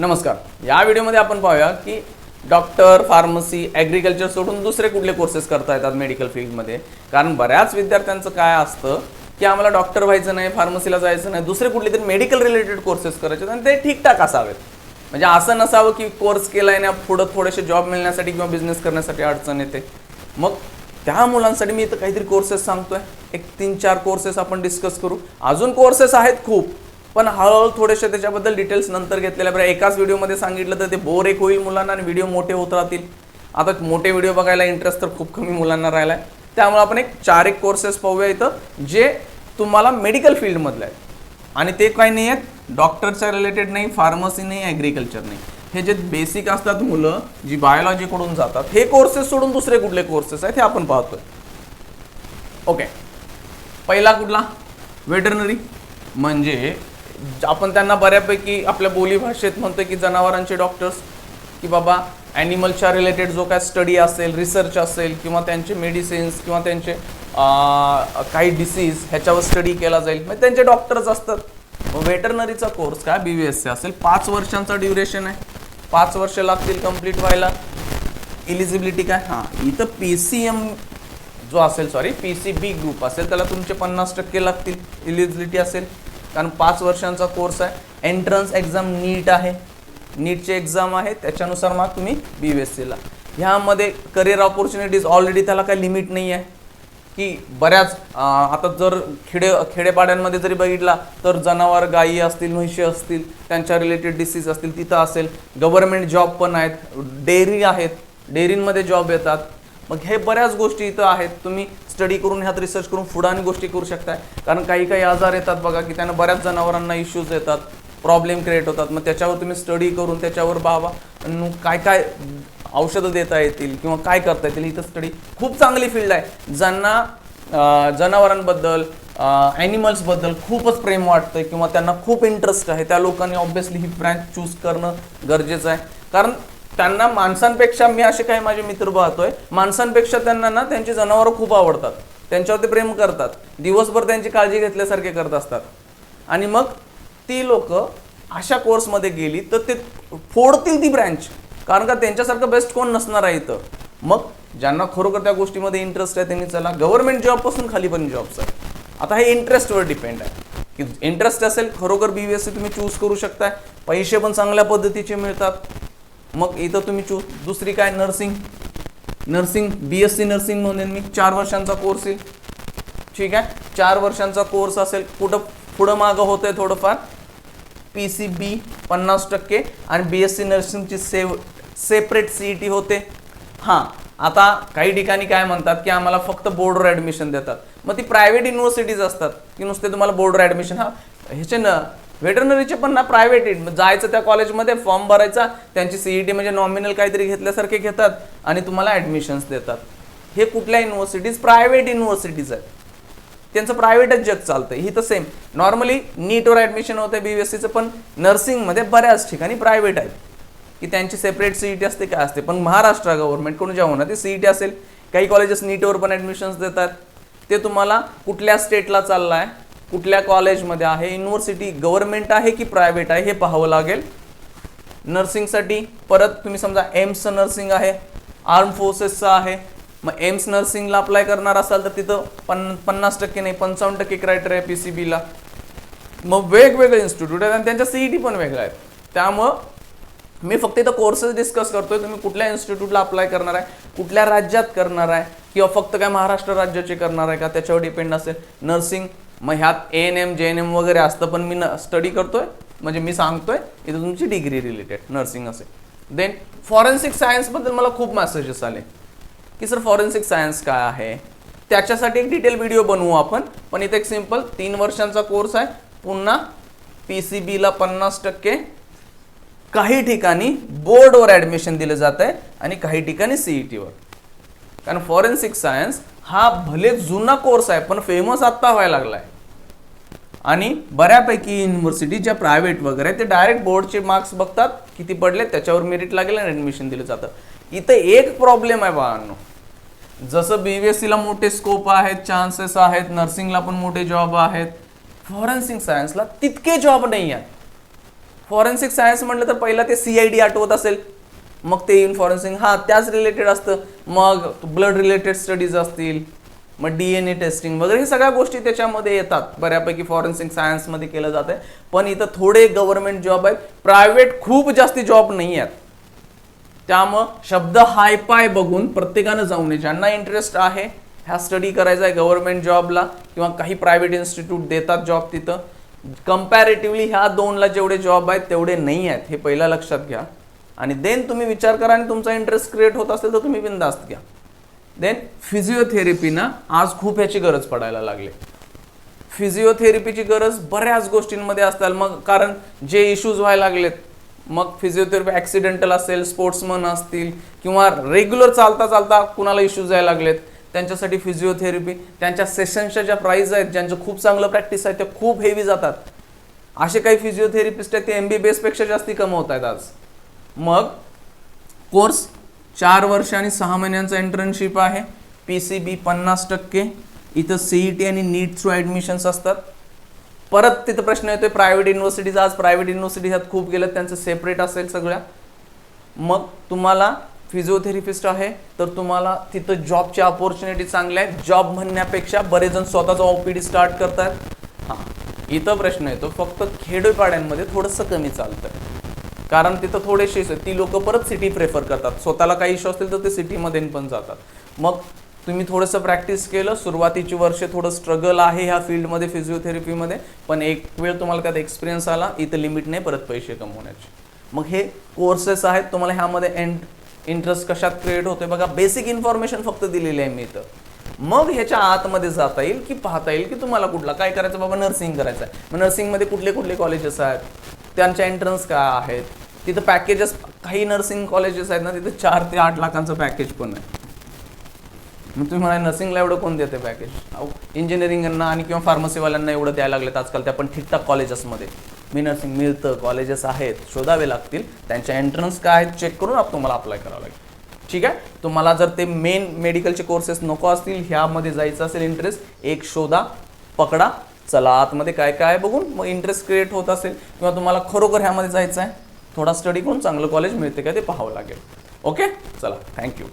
नमस्कार. या व्हिडिओमध्ये आपण पाहूया की डॉक्टर फार्मसी ॲग्रिकल्चर सोडून दुसरे कुठले कोर्सेस करता येतात मेडिकल फील्डमध्ये कारण बऱ्याच विद्यार्थ्यांचं काय असतं की आम्हाला डॉक्टर व्हायचं नाही फार्मसीला जायचं नाही दुसरे कुठले तरी मेडिकल रिलेटेड कोर्सेस करायचे आणि ते ठीकठाक असावेत. म्हणजे असं नसावं की कोर्स केला आहे ना पुढं थोडेसे जॉब मिळण्यासाठी किंवा बिझनेस करण्यासाठी अडचण येते. मग त्या मुलांसाठी मी इथं काहीतरी कोर्सेस सांगतोय. एक तीन चार कोर्सेस आपण डिस्कस करू. अजून कोर्सेस आहेत खूप. पण हळूहळू थोडेसे त्याच्याबद्दल डिटेल्स नंतर घेतलेल्या बरं एकाच व्हिडिओमध्ये सांगितलं तर ते बोर एक होईल मुलांना आणि व्हिडिओ मोठे होत राहतील. आता मोठे व्हिडिओ बघायला इंटरेस्ट तर खूप कमी मुलांना राहिला आहे त्यामुळे आपण एक चार एक कोर्सेस पाहूया इथं जे तुम्हाला मेडिकल फील्डमधले आहेत. आणि ते काही नाही आहेत डॉक्टरच्या रिलेटेड नाही फार्मसी नाही ॲग्रिकल्चर नाही. हे जे बेसिक असतात मुलं जी बायोलॉजीकडून जातात हे कोर्सेस सोडून दुसरे कुठले कोर्सेस आहेत हे आपण पाहतोय. ओके पहिला कुठला? वेटरनरी म्हणजे आपण त्यांना बऱ्यापैकी आपल्या बोलीभाषेत म्हणतो की जनावरांचे डॉक्टर्स की बाबा ॲनिमलच्या रिलेटेड जो काय स्टडी असेल रिसर्च असेल किंवा त्यांचे मेडिसिन्स किंवा त्यांचे काही डिसीज ह्याच्यावर स्टडी केला जाईल. म्हणजे त्यांचे डॉक्टर्स असतात. वेटरनरीचा कोर्स काय? बी व्ही एस सी असेल. पाच वर्षांचा ड्युरेशन आहे. पाच वर्ष लागतील कंप्लीट व्हायला. इलिजिबिलिटी काय? हां इथं पी सी एम जो असेल sorry P C B group असेल त्याला तुमचे पन्नास टक्के लागतील. इलिजिबिलिटी असेल. कारण पाच वर्षांचा कोर्स आहे. एंट्रन्स एक्झाम नीट आहे. नीटची एक्झाम आहे त्याच्यानुसार मग तुम्ही बी बी एस सीला ह्यामध्ये करिअर ऑपॉर्च्युनिटीज ऑलरेडी त्याला काही लिमिट नाही आहे की बऱ्याच आता जर खेडे खेडेपाड्यांमध्ये जरी बघितला तर जनावर गायी असतील म्हशी असतील त्यांच्या रिलेटेड डिसीज असतील तिथं असेल. गव्हर्नमेंट जॉब पण आहेत. डेअरी आहेत. डेअरींमध्ये जॉब येतात. मग हे बऱ्याच गोष्टी इथं आहेत. तुम्ही स्टडी करून ह्यात रिसर्च करून फुडाने गोष्टी करू शकताय. कारण काही काही आजार येतात बघा की त्यांना बऱ्याच जनावरांना इश्यूज येतात प्रॉब्लेम क्रिएट होतात. मग त्याच्यावर तुम्ही स्टडी करून त्याच्यावर बाबा काय काय औषधं देता येतील किंवा काय करता येतील इथं स्टडी खूप चांगली फील्ड आहे. ज्यांना जनावरांबद्दल ॲनिमल्सबद्दल खूपच प्रेम वाटतं किंवा त्यांना खूप इंटरेस्ट आहे. त्या लोकांनी ऑब्व्हियसली ही ब्रँच चूज करणं गरजेचं आहे. कारण त्यांना माणसांपेक्षा मी असे काही माझे मित्र पाहतोय माणसांपेक्षा त्यांना ना त्यांची जनावरं खूप आवडतात. त्यांच्यावर ते प्रेम करतात. दिवसभर त्यांची काळजी घेतल्यासारखे करत असतात. आणि मग ती लोक अशा कोर्समध्ये गेली तर ते फोडतील ती ब्रँच कारण का त्यांच्यासारखं बेस्ट कोण नसणार आहे इथं. मग ज्यांना खरोखर त्या गोष्टीमध्ये इंटरेस्ट आहे त्यांनी चला गव्हर्नमेंट जॉबपासून खाली पण जॉब्स आहे. आता हे इंटरेस्टवर डिपेंड आहे. की इंटरेस्ट असेल खरोखर बी बी एस सी तुम्ही चूज करू शकताय. पैसे पण चांगल्या पद्धतीचे मिळतात. मग इथं तुम्ही चूज दुसरी काय? Nursing nursing B S C nursing म्हणून मी चार वर्षांचा कोर्स येईल ठीक आहे? चार वर्षांचा कोर्स असेल कुठं पुढं मागं होतं आहे थोडंफार. पी सी बी पन्नास टक्के आणि बी एस सी नर्सिंगची सेव सेपरेट सी ई टी होते. हां आता काही ठिकाणी काय म्हणतात की आम्हाला फक्त बोर्डवर ॲडमिशन देतात. मग ती प्रायव्हेट युनिव्हर्सिटीज असतात की नुसते तुम्हाला बोर्डवर ॲडमिशन हा ह्याचे न व्हेटरनरीचे पण ना प्रायव्हेट जायचं त्या कॉलेजमध्ये फॉर्म भरायचा त्यांची सीईटी म्हणजे नॉमिनल काहीतरी घेतल्यासारखे घेतात आणि तुम्हाला ॲडमिशन्स देतात. हे कुठल्या युनिव्हर्सिटीज प्रायव्हेट युनिव्हर्सिटीज आहेत. त्यांचं प्रायव्हेटच जग चालतंय. ही तर सेम नॉर्मली नीटवर ॲडमिशन होतं बी एस सीचं पण नर्सिंगमध्ये बऱ्याच ठिकाणी प्रायव्हेट आहेत. की त्यांची सेपरेट सीईटी असते काय असते. पण महाराष्ट्र गव्हर्नमेंटकडून जेव्हा होणार ते सीईटी असेल. काही कॉलेजेस नीटवर पण ॲडमिशन्स देतात. ते तुम्हाला कुठल्या स्टेटला चाललं आहे कुठल्या कॉलेजमध्ये आहे युनिव्हर्सिटी गव्हर्नमेंट आहे की प्रायव्हेट आहे हे पाहावं लागेल. नर्सिंगसाठी परत तुम्ही समजा एम्सचं नर्सिंग आहे आर्म फोर्सेसचं आहे मग एम्स नर्सिंगला अप्लाय करणार असाल तर तिथं पन पन्नास टक्के नाही पंचावन्न टक्के क्रायटेरिया पी सी बीला मग वेगवेगळे इन्स्टिट्यूट आहेत आणि त्यांच्या सी ई टी पण वेगळ्या आहेत. त्यामुळं मी फक्त इथं कोर्सेस डिस्कस करतोय तुम्ही कुठल्या इन्स्टिट्यूटला अप्लाय करणार आहे कुठल्या राज्यात करणार आहे किंवा फक्त काय महाराष्ट्र राज्याचे करणार आहे का त्याच्यावर डिपेंड असेल. नर्सिंग मग ह्यात A N M G N M वगैरे असतं पण मी स्टडी करतोय. म्हणजे मी सांगतोय इथं तुमची डिग्री रिलेटेड नर्सिंग असेल देन फॉरेन्सिक सायन्सबद्दल मला खूप मेसेजेस आले. की सर फॉरेन्सिक सायन्स काय आहे? त्याच्यासाठी एक डिटेल व्हिडिओ बनवू आपण. पण इथे एक सिंपल तीन वर्षांचा कोर्स आहे. पुन्हा पी सी बीला पन्नास टक्के. काही ठिकाणी बोर्डवर ॲडमिशन दिलं जात आहे आणि काही ठिकाणी सी ई टीवर कारण फॉरेन्सिक सायन्स हा भले जुना कोर्स आहे पण फेमस आत्ता व्हायला लागला आहे आणि बऱ्यापैकी युनिव्हर्सिटी ज्या प्रायव्हेट वगैरे ते डायरेक्ट बोर्डचे मार्क्स बघतात किती पडले त्याच्यावर मेरिट लागेल आणि ॲडमिशन दिलं जातं. इथं एक प्रॉब्लेम आहे बाळांनो जसं बी बी एस सीला मोठे स्कोप आहेत चान्सेस आहेत नर्सिंगला पण मोठे जॉब आहेत. फॉरेन्सिक सायन्सला तितके जॉब नाही आहेत. फॉरेन्सिक सायन्स म्हटलं तर पहिला ते सी आय डी आठवत असेल. मग ते इन फॉरेन्सिक हां त्याच रिलेटेड असतं. मग ब्लड रिलेटेड स्टडीज असतील. मग डी एन ए टेस्टिंग वगैरे हे सगळ्या गोष्टी त्याच्यामध्ये येतात. बऱ्यापैकी फॉरेन्सिक सायन्समध्ये केलं जातं पण इथं थोडे गव्हर्नमेंट जॉब आहेत. प्रायव्हेट खूप जास्ती जॉब नाही आहेत. त्यामुळं शब्द हाय पाय बघून प्रत्येकानं जाऊ नये. ज्यांना इंटरेस्ट आहे ह्या स्टडी करायचा आहे गव्हर्नमेंट जॉबला किंवा काही प्रायव्हेट इन्स्टिट्यूट देतात जॉब तिथं. कम्पॅरेटिव्हली ह्या दोनला जेवढे जॉब आहेत तेवढे नाही आहेत. हे पहिला लक्षात घ्या. आणि देन तुम्ही विचार करा आणि तुमचा इंटरेस्ट क्रिएट होत असेल तर तुम्ही बिंदास्त घ्या. देन फिजिओथेरपीनं आज खूप ह्याची गरज पडायला लागली. फिजिओथेरपीची गरज बऱ्याच गोष्टींमध्ये असतात मग कारण जे इश्यूज व्हायला लागलेत मग फिजिओथेरपी ॲक्सिडेंटल असेल स्पोर्ट्समन असतील किंवा रेग्युलर चालता चालता कुणाला इश्यूज यायला लागलेत त्यांच्यासाठी फिजिओथेरपी त्यांच्या सेशन्सच्या ज्या प्राईज आहेत ज्यांचं खूप चांगलं प्रॅक्टिस आहे त्या खूप हेवी जातात. असे काही फिजिओथेरपिस्ट आहेत ते एम बी बी एसपेक्षा जास्ती कमवत आहेत आज. मग कोर्स चार वर्ष आणि सहा महिन्यांचा इंटर्नशिप आहे. पी सी बी पन्नास टक्के. इथं सी ई टी आणि नीट थ्रू ॲडमिशन्स असतात. परत तिथं प्रश्न येतोय प्रायव्हेट युनिव्हर्सिटीज आज प्रायव्हेट युनिव्हर्सिटी ह्यात खूप गेल्यात त्यांचं सेपरेट असेल सगळ्या. मग तुम्हाला फिजिओथेरपिस्ट आहे तर तुम्हाला तिथं जॉबची अपॉर्च्युनिटी चांगल्या आहेत जॉब म्हणण्यापेक्षा बरेच जण स्वतःचा ओ पी डी स्टार्ट करतात हां इथं प्रश्न येतो फक्त खेडोपाड्यांमध्ये थोडंसं कमी चालतं कारण तिथं थोडेसे ती लोक परत सिटी प्रेफर करतात. स्वतःला काही इश्यू असतील तर ते सिटीमध्ये पण जातात. मग तुम्ही थोडंसं प्रॅक्टिस केलं सुरुवातीची वर्षे थोडं स्ट्रगल आहे ह्या फील्डमध्ये फिजिओथेरपीमध्ये पण एक वेळ तुम्हाला त्यात एक्सपिरियन्स आला इथं लिमिट नाही परत पैसे कमवण्याचे. मग हे कोर्सेस आहेत तुम्हाला ह्यामध्ये एंड इंटरेस्ट कशात क्रिएट होतोय? बघा बेसिक इन्फॉर्मेशन फक्त दिलेली आहे मी इथं. मग ह्याच्या आतमध्ये जाता येईल की पाहता येईल की तुम्हाला कुठला काय करायचं? बाबा नर्सिंग करायचं आहे मग नर्सिंगमध्ये कुठले कुठले कॉलेजेस आहेत? त्यांच्या एंट्रन्स काय आहेत? तिथं पॅकेजेस काही नर्सिंग कॉलेजेस आहेत ना तिथं चार ते आठ लाखांचं पॅकेज पण आहे. मग तुम्ही म्हणाल नर्सिंगला एवढं कोण देते पॅकेज इंजिनिअरिंगांना आणि किंवा फार्मसीवाल्यांना एवढं द्यायला लागलेत आजकाल त्या पण ठीकठाक कॉलेजेसमध्ये मी नर्सिंग मिळतं कॉलेजेस आहेत शोधावे लागतील. त्यांच्या एंट्रन्स काय आहेत चेक करून आप तुम्हाला अप्लाय करावं लागेल. ठीक आहे? तुम्हाला जर ते मेन मेडिकलचे कोर्सेस नको असतील ह्यामध्ये जायचं असेल इंटरेस्ट एक शोधा पकडा. चला आतमध्ये काय काय बघून मग इंटरेस्ट क्रिएट होत असेल. किंवा तुम्हाला खरोखर ह्यामध्ये जायचं आहे थोडा स्टडी करून चांगलं कॉलेज मिळते का ते पाहावं लागेल. ओके चला थँक्यू